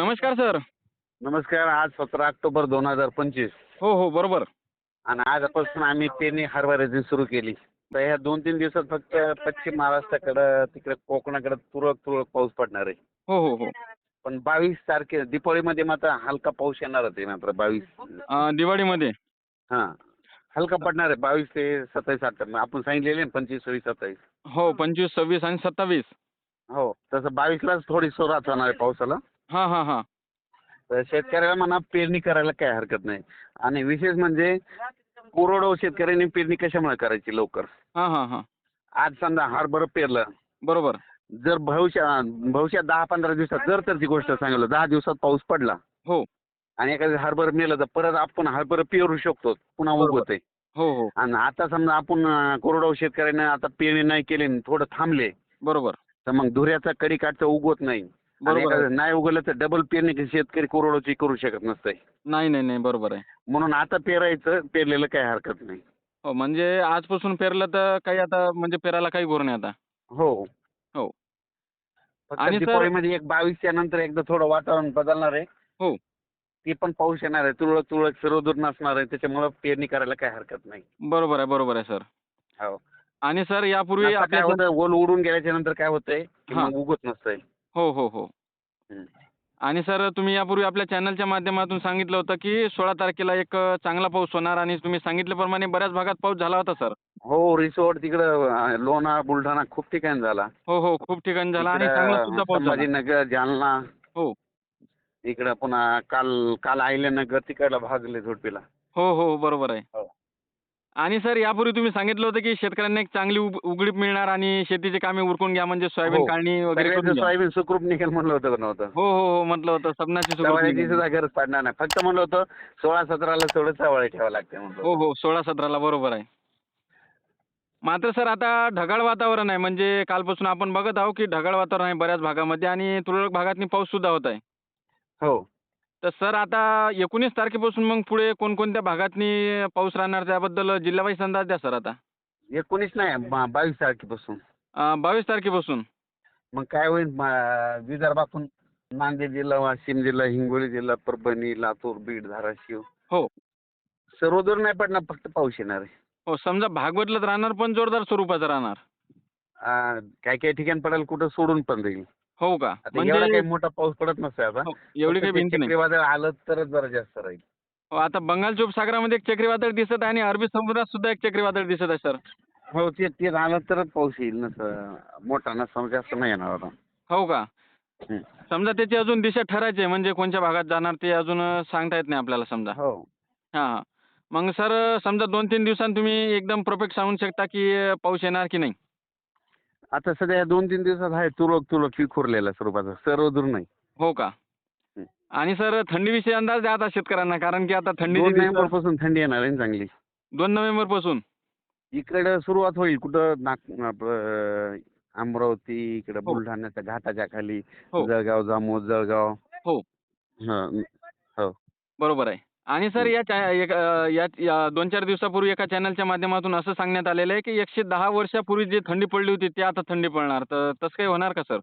नमस्कार सर. नमस्कार. आज सतरा ऑक्टोबर दोन हजार पंचवीस. हो हो बरोबर. आणि आजपासून आम्ही पेरणी हरभऱ्याची सुरू केली. तर ह्या दोन तीन दिवसात फक्त पश्चिम महाराष्ट्राकडं तिकडे कोकणाकडे तुरळक तुरळक पाऊस पडणार आहे. हो हो हो. पण बावीस तारखे दीपावलीमध्ये मात्र हलका पाऊस येणारच आहे मात्र बावीस. अं, दिवाळीमध्ये. हां. हलका पडणार आहे. बावीस ते सत्तावीस अठ्ठावीस आपण सांगितलेले पंचवीस सव्वीस सत्तावीस. हो पंचवीस सव्वीस आणि सत्तावीस. हो. तसं बावीसलाच थोडी सुरुवात होणार आहे पावसाला. हां हां हां. तर शेतकऱ्याला म्हणा पेरणी करायला काही हरकत नाही. आणि विशेष म्हणजे कोरडवाहू शेतकऱ्यांनी पेरणी कशामुळे करायची लवकर? हां हां हां. आज समजा हरभरं पेरलं. बरोबर. जर भविष्यात भविष्यात दहा पंधरा दिवसात जर तर ती गोष्ट सांगितलं दहा दिवसात पाऊस पडला. हो. आणि एखादं हरभरं मेलं तर परत आपण हरभरं पेरू शकतो पुन्हा. उगवते हो हो. आणि आता समजा आपण कोरडवाहू शेतकऱ्याने आता पेरणी नाही केली आणि थोडं थांबले. बरोबर. तर मग धुऱ्याचा कडी काढता उगवत नाही. बरोबर आहे. नाही उगवलं तर डबल पेरणी शेतकरी कोरडवाची करू शकत नसते नाही नाही नाही बरोबर आहे. म्हणून आता पेरायचं पेरलेलं काही हरकत नाही. हो म्हणजे आजपासून पेरलं तर काही आता म्हणजे पेरायला काही घोर नाही आता. हो. हो. फक्त आणि सर- दीपावलीमध्ये एक बावीसच्या नंतर एकदा थोडं वातावरण बदलणार आहे. हो. ती पण पाऊस येणार आहे तुरळक तुरळक सर्वदूर नसणार आहे त्याच्यामुळं पेरणी करायला काही हरकत नाही. बरोबर आहे बरोबर आहे सर. हो. आणि सर यापूर्वी आता काय आपल्या होतं ओल उडून गेल्याच्यानंतर काय होतंय की हा. मग उगत नसतंय. हो हो हो. आणि सर तुम्ही यापूर्वी आपल्या चॅनलच्या माध्यमातून सांगितलं होतं की सोळा तारखेला एक चांगला पाऊस होणार आणि तुम्ही सांगितल्याप्रमाणे बऱ्याच भागात पाऊस झाला होता सर. हो रिसोर्ट तिकडं अं, लोणार बुलढाणा खूप ठिकाणी झाला. हो हो खूप ठिकाणी झाला आणि चांगला सुद्धा पाऊस झाला. संभाजीनगर जालना. हो. इकडं पुन्हा काल काल आयल्यानगर तिकडला भागले झोडपीला हो हो बरोबर आहे. हो. आणि सर यापूर्वी तुम्ही सांगितलं होतं की शेतकऱ्यांना एक चांगली उघडीप मिळणार आणि शेतीची कामे उरकून घ्या म्हणजे सोयाबीन हो. काढणी वगैरे करून सगळ्यांचं घ्या. सोयाबीन सुखरूप निघेल म्हणलं होतं का नव्हतं? हो हो हो म्हटलं होतं. सबनाची सुरुवात. सुद्धा गरज पडणार नाही. फक्त म्हणलं होतं सोळा सतराला थोडं चवळे ठेवावं लागते म्हणलं हो हो सोळा सतराला बरोबर आहे. मात्र सर आता ढगाळ वातावरण आहे. म्हणजे कालपासून आपण बघत आहोत की ढगाळ वातावरण आहे बऱ्याच भागामध्ये आणि तुरळक भागातनी पाऊस सुद्धा होत आहे. हो. तर सर आता एकोणीस तारखेपासून मग पुढे कोणकोणत्या भागातनी पाऊस राहणार त्याबद्दल जिल्हावाईज अंदाज द्या सर आता. एकोणीस नाही बा- बावीस तारखेपासून. अं, बावीस तारखेपासून. मग काय होईल म- विदर्भातून नांदेड जिल्हा वाशिम जिल्हा हिंगोली जिल्हा परभणी लातूर बीड धाराशिव. हो. सर्वदूर नाही पडणार फक्त पाऊस येणार आहे. हो समजा भाग बदलत राहणार पण जोरदार स्वरूपाचा राहणार. आ, काही काही ठिकाणी पडेल कुठं सोडून पण राहील हो का? आता एवढा म्हणजे काही मोठा पाऊस पडत नसतोय आता. हो, एवढी काही भिंत नाही. चक्रीवादळ आलं तरच जरा जास्त राहील. हो, आता बंगालच्या उपसागरामध्ये एक चक्रीवादळ दिसत आहे आणि अरबी समुद्रात सुद्धा एक चक्रीवादळ दिसत आहे सर. हो ते ते आलं तरच पाऊस येईल नसं मोठा नसं जास्त नाही येणार आता. हो का. समजा त्याची अजून दिशा ठरायची म्हणजे कोणत्या भागात जाणार ते अजून सांगता येत नाही आपल्याला समजा. हो. हां मग सर समजा दोन तीन दिवसांनी तुम्ही एकदम परफेक्ट सांगू शकता की पाऊस येणार की नाही? आता सध्या दोन तीन दिवसात आहे तुरळक तुरळक विखुरलेला स्वरूपाचा सर्व दूर नाही हो का. आणि सर थंडीविषयी अंदाज द्या आता शेतकऱ्यांना कारण की आता दोन थंडीची नोव्हेंबरपासून थंडी येणार आहे ना चांगली दोन नोव्हेंबरपासून इकडं सुरुवात होईल कुठं नाग आपलं अमरावती इकडं हो. बुलढाण्याच्या घाटाच्या खाली हो. जळगाव जामोद जळगाव हो. हं. बरोबर आहे आणि सर या चा एक अं, या या दोन चार दिवसापूर्वी एका चॅनलच्या माध्यमातून असं सांगण्यात आलेलं आहे की एकशे दहा वर्षापूर्वी जी थंडी पडली होती ती आता थंडी पडणार. तर तसं काही होणार का सर?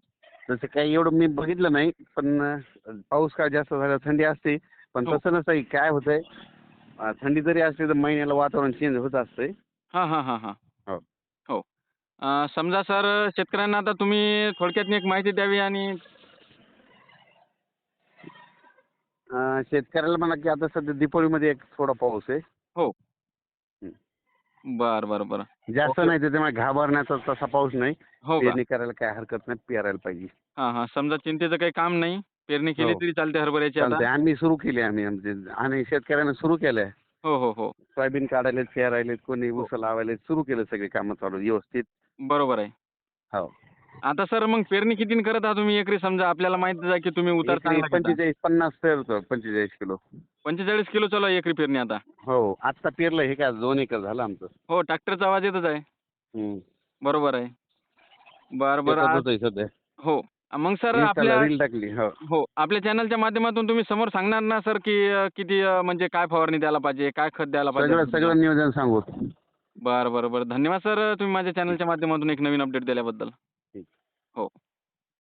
तसं काही एवढं मी बघितलं नाही पण अं, पाऊस काय जास्त झाला थंडी असते. पण हो. तसं नसतं काय होतंय अं, थंडी जरी असली तर महिन्याला वातावरण चेंज होत असतंय. हां हां हां हां. हो. हो. अं, समजा सर शेतकऱ्यांना आता तुम्ही थोडक्यात एक माहिती द्यावी आणि अं, शेतकऱ्याला म्हणा की आता सध्या दीपावलीमध्ये एक थोडा पाऊस आहे. बरं बरं बरं. जास्त. नाही त्याच्यामुळे घाबरण्याचा तसा पाऊस नाही. हो का? पेरणी करायला काय हरकत नाही पेरायला पाहिजे. हां हां. समजा चिंतेचं काही काम नाही पेरणी केली हो. तरी चालते हरभऱ्याची चालतंय. आता आम्ही सुरू केली आम्ही. आमचे आणि शेतकऱ्यांना सुरू केलंय. हो हो हो. सोयाबीन काढायला पेरायले कोणी ऊस लावायला सुरू केलं सगळे कामं चालू व्यवस्थित. बरोबर आहे. हो. आता सर मग पेरणी किती करत आहात तुम्ही? एकरी समजा आपल्याला माहितीच आहे की तुम्ही उतार चांगला घेता. पंचेचाळीस पन्नास पेरतो पंचेचाळीस किलो. पंचेचाळीस किलो चालू आहे एकरी पेरणी आता. हो आत्ता पेरलं हे काय दोन एकर झालं आमचं. हो ट्रॅक्टरचा आवाज येतच आहे. हम्म. बरोबर आहे. बरं बरं शेतात आज- होतंय सध्या. हो. मग सर Insta ला आपल्या टाकली हो. हो आपल्या चॅनलच्या माध्यमातून तुम्ही समोर सांगणार ना सर की अं, किती अं, म्हणजे काय फवारणी द्यायला पाहिजे काय खत द्यायला सगळं पाहिजे? सगळं नियोजन सांगू. बरं बरं बरं. धन्यवाद सर तुम्ही माझ्या चॅनलच्या माध्यमातून एक नवीन अपडेट दिल्याबद्दल. हो